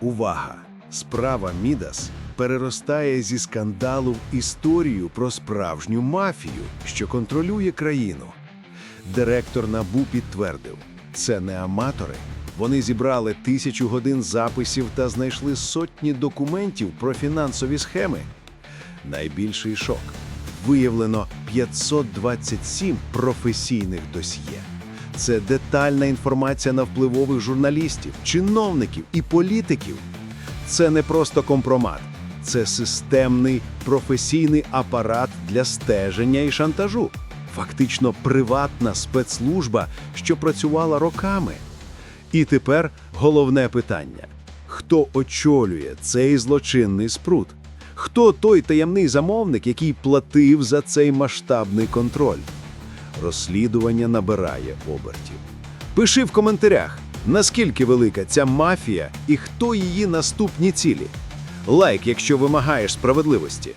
Увага! Справа Мідас переростає зі скандалу в історію про справжню мафію, що контролює країну. Директор НАБУ підтвердив, це не аматори. Вони зібрали тисячу годин записів та знайшли сотні документів про фінансові схеми. Найбільший шок виявлено 527 професійних досьє. Це детальна інформація на впливових журналістів, чиновників і політиків. Це не просто компромат, це системний професійний апарат для стеження і шантажу. Фактично приватна спецслужба, що працювала роками. І тепер головне питання: хто очолює цей злочинний спрут? Хто той таємний замовник, який платив за цей масштабний контроль? Розслідування набирає обертів. Пиши в коментарях, наскільки велика ця мафія і хто її наступні цілі. Лайк, якщо вимагаєш справедливості.